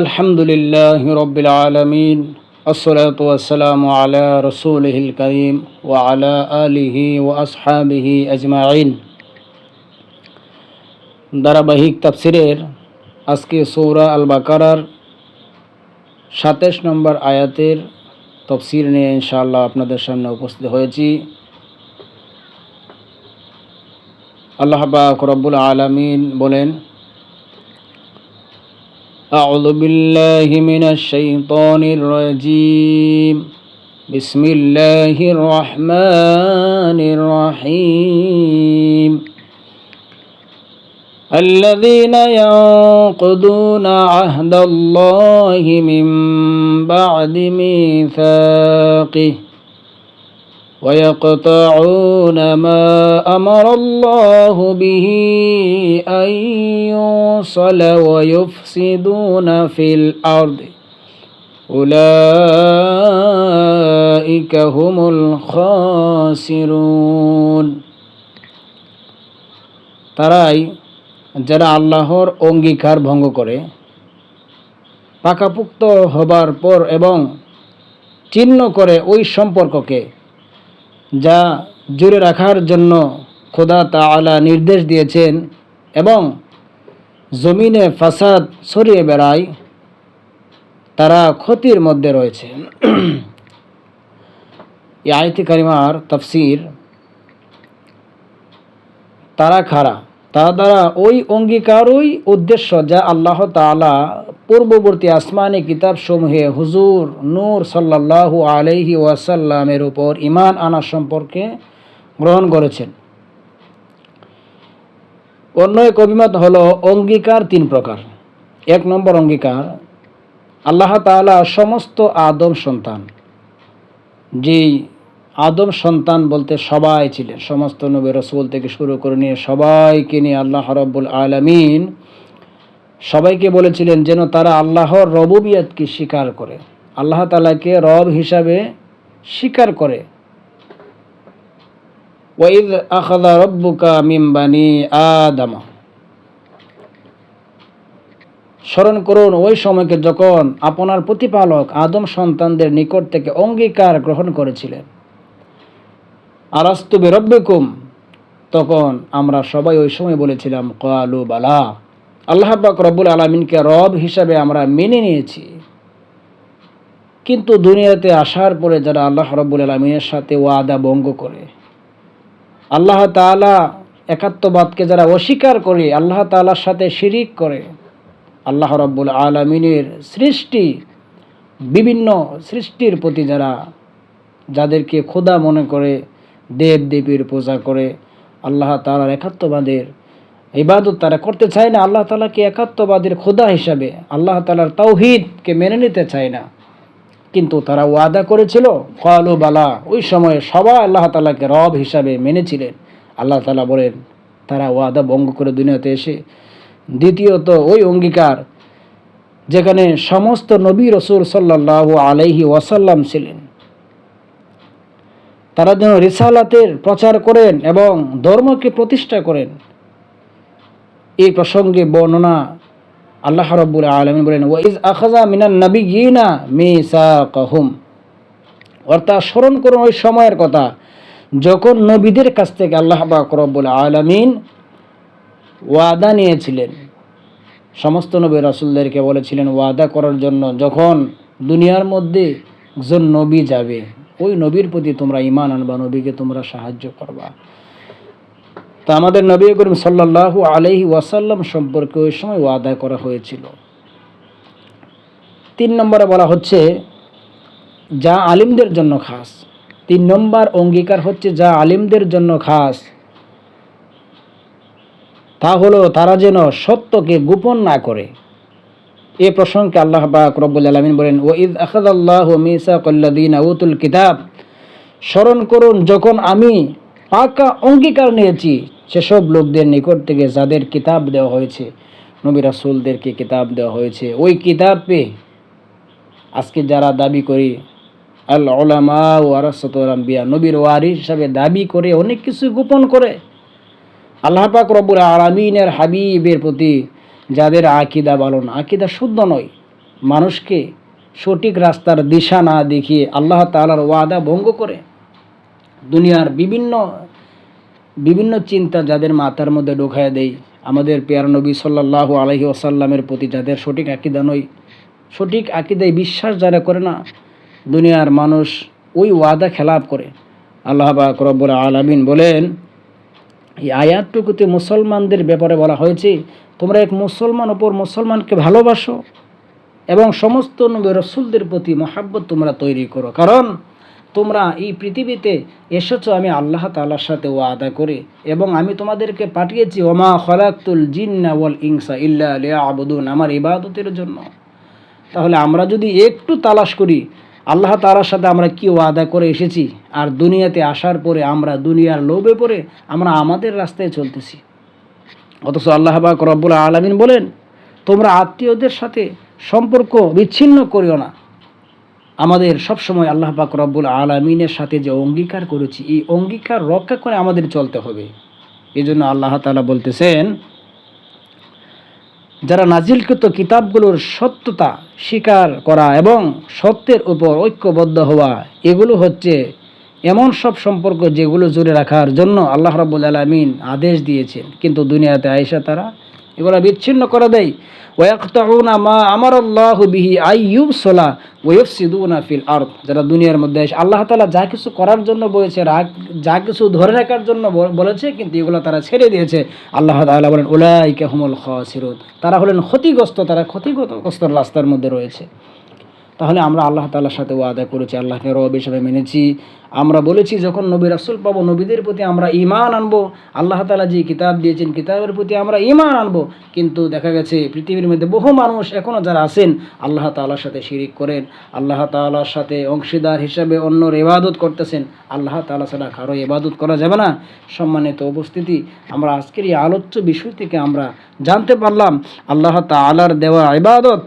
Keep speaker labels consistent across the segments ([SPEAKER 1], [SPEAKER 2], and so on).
[SPEAKER 1] আলহামদুলিল্লাহ রবিল আলমিন, আসসালাত ওয়াসালাম আলা রসুলহিল করিম ও আলা আলিহি ও আসহাবিহি আজমাইন। ধারাবাহিক তাফসিরের আজকে সৌরা আল বাকারার সাতাশ নম্বর আয়াতের তফসির নিয়ে ইনশাআল্লাহ আপনাদের সামনে উপস্থিত হয়েছি। আল্লাহ পাক রব্বুল আলমিন বলেন أعوذ بالله من الشيطان الرجيم. بسم الله الرحمن الرحيم. الذين ينقضون عهد الله من بعد ميثاقه ويقطعون ما امر الله به ان يوصل ويفسدون في الارض اولئك هم الخاسرون তারাই যারা আল্লাহর অঙ্গীকার ভঙ্গ করে পাকাপুক্ত হবার পর এবং চিহ্ন করে ওই সম্পর্ককে যা জুড়ে রাখার জন্য খোদা তাআলা নির্দেশ দিয়েছেন এবং জমিনে ফাসাদ সরিয়ে বেড়ায়, তারা ক্ষতির মধ্যে রয়েছে। আয়তি কারিমার তফসির তারা খারা তা দ্বারা ওই অঙ্গীকারই উদ্দেশ্য যা আল্লাহ তাআলা পূর্ববর্তী আসমানি কিতাব সমূহে হুজুর নূর সাল্লাল্লাহু আলাইহি ওয়াসাল্লামের উপর ইমান আনা সম্পর্কে গ্রহণ করেছেন। অন্য এক অভিমত হলো অঙ্গীকার তিন প্রকার। এক নম্বর অঙ্গীকার, আল্লাহ তাআলা সমস্ত আদম সন্তান, যেই আদম সন্তান বলতে সবাই ছিলেন। সমস্ত নবী রসুল থেকে শুরু করে নিয়ে সবাইকে নিয়ে আল্লাহ রব্বুল আলমিন সবাইকে বলেছিলেন যেন তারা আল্লাহর রবুবিয়াতকে স্বীকার করে। আল্লাহ তালাকে রব হিসাবে স্বীকার করে। ওয়াইদ আখাদা রব্বুকা মিম্বানি আদামা। স্মরণ করুন, ওই সময়কে যখন আপনার প্রতিপালক আদম সন্তানদের নিকট থেকে অঙ্গীকার গ্রহণ করেছিলেন আরাস্তু বেরব্বেকুম। তখন আমরা সবাই ওই সময় বলেছিলাম, কালু বালা। আল্লাহ পাক রব্বুল আলমিনকে রব হিসাবে আমরা মেনে নিয়েছি। কিন্তু দুনিয়াতে আসার পরে যারা আল্লাহ রব্বুল আলমিনের সাথে ওয়াদা ভঙ্গ করে, আল্লাহ তালা একাত্মবাদকে যারা অস্বীকার করে, আল্লাহ তালার সাথে শিরিক করে, আল্লাহ রব্বুল আলমিনের সৃষ্টি, বিভিন্ন সৃষ্টির প্রতি যারা, যাদেরকে খোদা মনে করে দেব দেবীর পূজা করে আল্লাহ তালার একাত্মবাদের ইবাদত তারা করতে চায় না। আল্লাহ তালাকে একাত্মবাদের খোদা হিসাবে, আল্লাহ তালার তৌহিদকে মেনে নিতে চায় না। কিন্তু তারা ওয়াদা করেছিল, কালু বালা ওই সময়ে সবাই আল্লাহ তালাকে রব হিসাবে মেনেছিলেন। আল্লাহ তালা বলেন, তারা ওয়াদা ভঙ্গ করে দুনিয়াতে এসে, দ্বিতীয়ত ওই অঙ্গীকার যেখানে সমস্ত নবী রসুল সাল্লাহ আলাইহি ওয়াসাল্লাম ছিলেন তারা যেন রিসালাতের প্রচার করেন এবং ধর্মকে প্রতিষ্ঠা করেন। এই প্রসঙ্গে বর্ণনা আল্লাহ রব্বুল আলমী বলেন, ওয়াইজ আখাজা মিনান নবী গিনা মিসা কহুম অর্থাৎ স্মরণ করুন ওই সময়ের কথা, যখন নবীদের কাছ থেকে আল্লাহ পাক রব্বুল আলমিন ওয়াদা নিয়েছিলেন। সমস্ত নবী রাসুলদেরকে বলেছিলেন, ওয়াদা করার জন্য যখন দুনিয়ার মধ্যে একজন নবী যাবে ওই নবীর প্রতি তোমরা ইমান আনবা, নবীকে তোমরা সাহায্য করবা। তা আমাদের নবী করিম সাল্লাহ আলহি ওয়াসাল্লাম সম্পর্কে ওই সময় ওয়াদা করা হয়েছিল। তিন নম্বরে বলা হচ্ছে, যা আলিমদের জন্য খাস। তিন নম্বর অঙ্গীকার হচ্ছে, যা আলিমদের জন্য খাস। তা হলো, তারা যেন সত্যকে গোপন না করে। এ প্রসঙ্গে আল্লাহ পাক রব্বুল আলমিন বলেন ও ইদ আখাদাল্লাহ মিসা কল্লাদিন আউতুল কিতাব স্মরণ করুন, যখন আমি পাকা অঙ্গীকার নিয়েছি, সেসব লোকদের নিকট থেকে যাদের কিতাব দেওয়া হয়েছে, নবী রাসুলদেরকে কিতাব দেওয়া হয়েছে, ওই কিতাব পেয়ে আজকে যারা দাবি করি আল ওলামা ও আরাসতরাম্বিয়া নবীর ওয়ারি হিসাবে দাবি করে, অনেক কিছু গোপন করে, আল্লাহ পাক রব্বুল আলমিনের হাবিবের প্রতি যাদের আকিদা ভালো না, আকিদা শুদ্ধ নয়। মানুষকে সঠিক রাস্তার দিশা না দেখিয়ে আল্লাহ তালার ওয়াদা ভঙ্গ করে। দুনিয়ার বিভিন্ন বিভিন্ন চিন্তা যাদের মাথার মধ্যে ঢোকায় দেয়, আমাদের পেয়ার নবী সাল্লাহ আলহি ওসাল্লামের প্রতি যাদের সঠিক আকিদা নয়, সঠিক আকিদায় বিশ্বাস যারা করে না, দুনিয়ার মানুষ ওই ওয়াদা খেলাপ করে। আল্লাহ পাক রব্বুল আলামিন বলেন এই আয়াতটুকুতে মুসলমানদের ব্যাপারে বলা হয়েছে, তোমরা এক মুসলমান ওপর মুসলমানকে ভালোবাসো এবং সমস্ত নবী রসুলদের প্রতি মহাব্বত তোমরা তৈরি করো। কারণ তোমরা এই পৃথিবীতে এসেছ আমি আল্লাহ তাআলার সাথে ওয়াদা করে এবং আমি তোমাদেরকে পাঠিয়েছি, ওমা খলাকুল জিন্না ওয়াল ইনসা ইল্লা লিয়াবুদুন আমার ইবাদতের জন্য। তাহলে আমরা যদি একটু তালাশ করি আল্লাহ তাআলার সাথে আমরা কি ওয়াদা করে এসেছি? আর দুনিয়াতে আসার পরে আমরা দুনিয়ার লোভে পড়ে আমরা আমাদের রাস্তায় চলতেছি। অথচ আল্লাহ পাক রব্বুল আলামিন বলেন, তোমরা আত্মীয়দের সাথে সম্পর্ক বিচ্ছিন্ন করিও না। আমাদের সবসময় আল্লাহ পাক রব্বুল আলমিনের সাথে যে অঙ্গীকার করেছি, এই অঙ্গীকার রক্ষা করে আমাদের চলতে হবে। এই জন্য আল্লাহ তালা বলতেছেন যারা নাজিলকৃত কিতাবগুলোর সত্যতা স্বীকার করা এবং সত্যের উপর ঐক্যবদ্ধ হওয়া, এগুলো হচ্ছে এমন সব সম্পর্ক যেগুলো জুড়ে রাখার জন্য আল্লাহ রাবুল আলমিন আদেশ দিয়েছেন। কিন্তু দুনিয়াতে আয়সা তারা এগুলো বিচ্ছিন্ন করে দেয় ওয়াক্তাউনা মা আমার আল্লাহ বিহি আইয়ুব সোলা ওয়ফসিদুনা ফিল আর্থ যারা দুনিয়ার মধ্যে আল্লাহ তালা যা কিছু করার জন্য বলেছে, রাগ- যা কিছু ধরে রাখার জন্য বল- বলেছে, কিন্তু এগুলো তারা ছেড়ে দিয়েছে। আল্লাহ তাআলা বলেন, উলাইকা হুমুল সিরুদ তারা হলেন ক্ষতিগ্রস্ত, তারা ক্ষতিগ্রস্ত রাস্তার মধ্যে রয়েছে। তাহলে আমরা আল্লাহ তাআলার সাথে ওয়াদা করেছি, আল্লাহকে রব হিসেবে মেনেছি। আমরা বলেছি, যখন নবী রাসূল পাবো, নবীদের প্রতি আমরা ঈমান আনব। আল্লাহ তালা যে কিতাব দিয়েছেন, কিতাবের প্রতি আমরা ঈমান আনব। কিন্তু দেখা গেছে, পৃথিবীর মধ্যে বহু মানুষ এখনও যারা আছেন, আল্লাহ তাআলার সাথে শিরিক করেন। আল্লাহ তাআলার সাথে অংশীদার হিসাবে অন্যর ইবাদত করতেছেন। আল্লাহ তাআলা ছাড়া কারও ইবাদত করা যাবে না। সম্মানিত উপস্থিতি, আমরা আজকের এই আলোচ্য বিষয় থেকে আমরা জানতে পারলাম, আল্লাহ তাআলার দেওয়া ইবাদত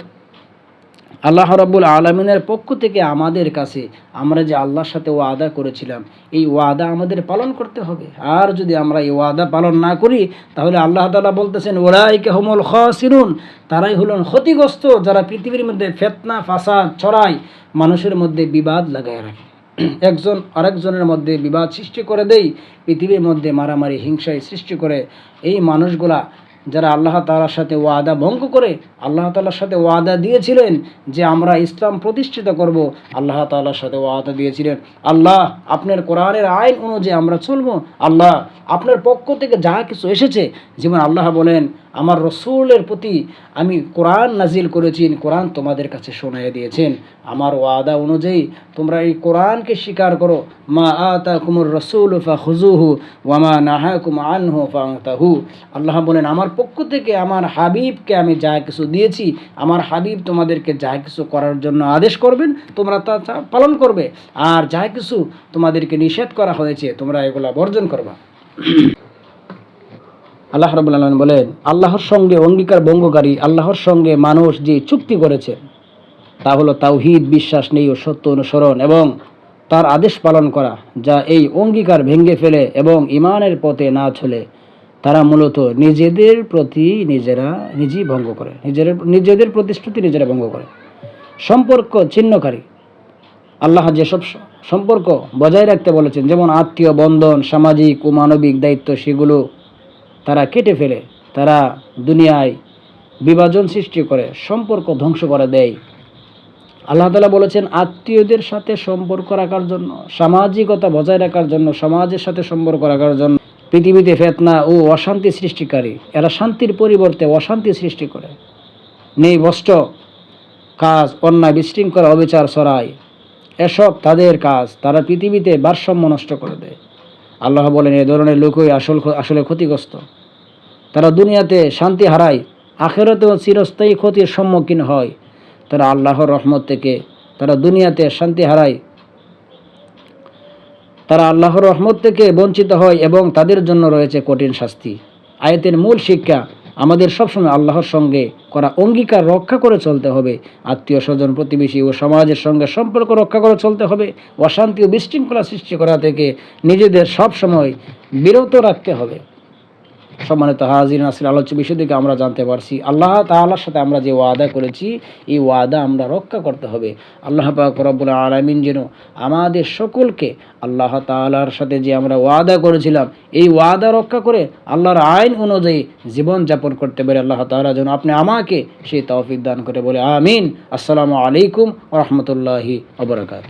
[SPEAKER 1] আল্লাহ রাব্বুল আলমিনের পক্ষ থেকে আমাদের কাছে আমরা যে আল্লাহর সাথে ওয়াদা করেছিলাম, এই ওয়াদা আমাদের পালন করতে হবে। আর যদি আমরা এই ওয়াদা পালন না করি, তাহলে আল্লাহ তালা বলতেছেন ওরাইকে হমল খাসিরুন। তারাই হলেন ক্ষতিগ্রস্ত যারা পৃথিবীর মধ্যে ফেতনা, ফাসাদ ছড়ায় মানুষের মধ্যে বিবাদ লাগায় রাখে। একজন আরেকজনের মধ্যে বিবাদ সৃষ্টি করে দেই, পৃথিবীর মধ্যে মারামারি, হিংসায় সৃষ্টি করে। এই মানুষগুলা যারা আল্লাহ তালার সাথে ওয়াদা ভঙ্গ করে, আল্লাহ তালার সাথে ওয়াদা দিয়েছিলেন যে আমরা ইসলাম প্রতিষ্ঠিত করব, আল্লাহ তালার সাথে ওয়াদা দিয়েছিলেন। আল্লাহ, আপনার কোরআনের আইন অনুযায়ী আমরা চলবো। আল্লাহ, আপনার পক্ষ থেকে যা কিছু এসেছে, যেমন আল্লাহ বলেন আমার রসুলের প্রতি আমি কোরআন নাজিল করেছি কোরআন তোমাদের কাছে শোনাই দিয়েছেন। আমার ওয়াদা অনুযায়ী তোমরা এই কোরআনকে স্বীকার করো। মা আতা কুমুর রসুল ফা খুজুহু ওয়ামা নাহা কুম আনহু ফাহু আল্লাহ বলেন, আমার পক্ষ থেকে আমার হাবিবকে আমি যা কিছু দিয়েছি, আমার হাবিব তোমাদেরকে যা কিছু করার জন্য আদেশ করবেন, তোমরা তা পালন করবে। আর যা কিছু তোমাদেরকে নিষেধ করা হয়েছে, তোমরা এগুলা বর্জন করবা। আল্লাহ রাবুল আলমিন বলেন, আল্লাহর সঙ্গে অঙ্গীকার ভঙ্গকারী, আল্লাহর সঙ্গে মানুষ যে চুক্তি করেছে, তা হলো তাওহিদ, বিশ্বাস নেই ও সত্য অনুসরণ এবং তার আদেশ পালন করা, যা এই অঙ্গীকার ভেঙে ফেলে এবং ইমানের পথে না চলে। তারা মূলত নিজেদের প্রতি নিজেরা, নিজেই ভঙ্গ করে। নিজের, নিজেদের প্রতিশ্রুতি নিজেরা ভঙ্গ করে। সম্পর্ক ছিন্নকারী। আল্লাহ যেসব সম্পর্ক বজায় রাখতে বলেছেন, যেমন আত্মীয়, বন্ধন, সামাজিক ও মানবিক দায়িত্ব, সেগুলো তারা কেটে ফেলে, তারা দুনিয়ায় বিভাজন সৃষ্টি করে, সম্পর্ক ধ্বংস করে দেয়। আল্লাহ তালা বলেছেন, আত্মীয়দের সাথে সম্পর্ক রাখার জন্য, সামাজিকতা বজায় রাখার জন্য, সমাজের সাথে সম্পর্ক রাখার জন্য পৃথিবীতে ফেতনা ও অশান্তি সৃষ্টিকারী। এরা শান্তির পরিবর্তে অশান্তি সৃষ্টি করে। নেই বস্ত্র, কাজ, অন্যায় বিশৃঙ্খলা, অবিচার ছড়ায় এসব তাদের কাজ। তারা পৃথিবীতে ভারসাম্য নষ্ট করে দেয়। আল্লাহ বলেন, এ ধরনের লোকই আসল আসলে ক্ষতিগ্রস্ত। তারা দুনিয়াতে শান্তি হারায়, আখেরাতেও চিরস্থায়ী ক্ষতির সম্মুখীন হয়। তারা আল্লাহর রহমত থেকে, তারা দুনিয়াতে শান্তি হারায়। তারা আল্লাহর রহমত থেকে বঞ্চিত হয় এবং তাদের জন্য রয়েছে কঠিন শাস্তি। আয়তের মূল শিক্ষা আমাদের সবসময় আল্লাহর সঙ্গে করা অঙ্গীকার রক্ষা করে চলতে হবে, আত্মীয় স্বজন, প্রতিবেশী ও সমাজের সঙ্গে সম্পর্ক রক্ষা করে চলতে হবে, অশান্তি ও বিশৃঙ্খলা সৃষ্টি করা থেকে নিজেদের সবসময় বিরত রাখতে হবে। সম্মানিত হাজির আসলে আলোচ্য বিষয় থেকে আমরা জানতে পারছি। আল্লাহ তাআলার সাথে আমরা যে ওয়াদা করেছি, এই ওয়াদা আমরা রক্ষা করতে হবে। আল্লাহ পাক রব্বুল আলামিন যেন আমাদের সকলকে আল্লাহ তাআলার সাথে যে আমরা ওয়াদা করেছিলাম, এই ওয়াদা রক্ষা করে আল্লাহর আইন অনুযায়ী জীবন যাপন করতে পারে। আল্লাহ তাআলা যেন আপনি আমাকে সেই তৌফিক দান করে বলে, আমিন। আসসালামু আলাইকুম রহমতুল্লাহি আবরাকাত